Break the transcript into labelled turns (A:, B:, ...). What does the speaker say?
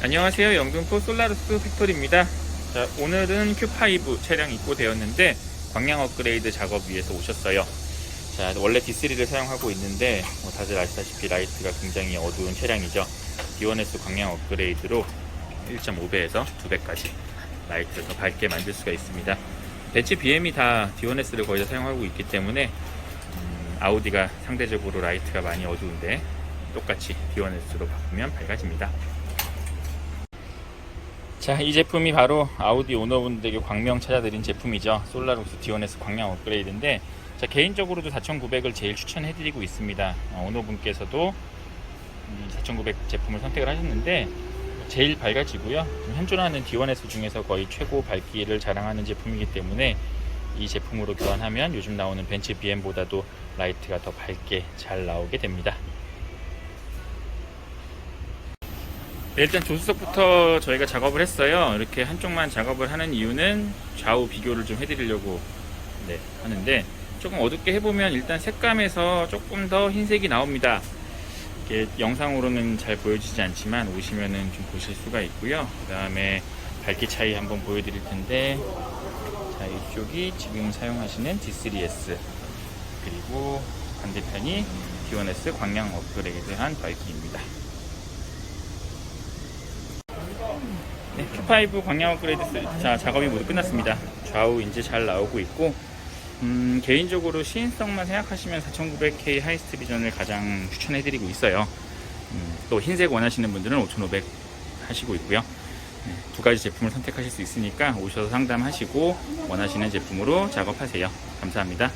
A: 안녕하세요. 영등포 솔라루스 팩토리입니다. 자, 오늘은 Q5 차량 입고 되었는데 광량 업그레이드 작업 위해서 오셨어요. 자, 원래 D3를 사용하고 있는데 뭐 다들 아시다시피 라이트가 굉장히 어두운 차량이죠. D1S 광량 업그레이드로 1.5배에서 2배까지 라이트를 더 밝게 만들 수가 있습니다. 벤츠 BM이 다 D1S를 거의 다 사용하고 있기 때문에 음, 아우디가 상대적으로 라이트가 많이 어두운데 똑같이 D1S로 바꾸면 밝아집니다. 자, 이 제품이 바로 아우디 오너분들에게 광명 찾아드린 제품이죠. 솔라룩스 D1S 광량 업그레이드인데, 자, 개인적으로도 4900을 제일 추천해드리고 있습니다. 어, 오너분께서도 음, 4900 제품을 선택을 하셨는데, 제일 밝아지고요. 현존하는 D1S 중에서 거의 최고 밝기를 자랑하는 제품이기 때문에 이 제품으로 교환하면 요즘 나오는 벤츠 BM보다도 라이트가 더 밝게 잘 나오게 됩니다. 네, 일단 조수석부터 저희가 작업을 했어요. 이렇게 한쪽만 작업을 하는 이유는 좌우 비교를 좀 해드리려고 네, 하는데 조금 어둡게 해보면 일단 색감에서 조금 더 흰색이 나옵니다. 이게 영상으로는 잘 보여지지 않지만 오시면은 좀 보실 수가 있고요. 그 다음에 밝기 차이 한번 보여드릴 텐데 자 이쪽이 지금 사용하시는 D3S 그리고 반대편이 D1S 광량 업그레이드한 밝기입니다. 네, Q5 광량 업그레이드 스- 자, 작업이 모두 끝났습니다. 좌우 이제 잘 나오고 있고 음, 개인적으로 시인성만 생각하시면 4900K 하이스트 비전을 가장 추천해드리고 있어요. 음, 또 흰색 원하시는 분들은 5500 하시고 있고요. 네, 두 가지 제품을 선택하실 수 있으니까 오셔서 상담하시고 원하시는 제품으로 작업하세요. 감사합니다.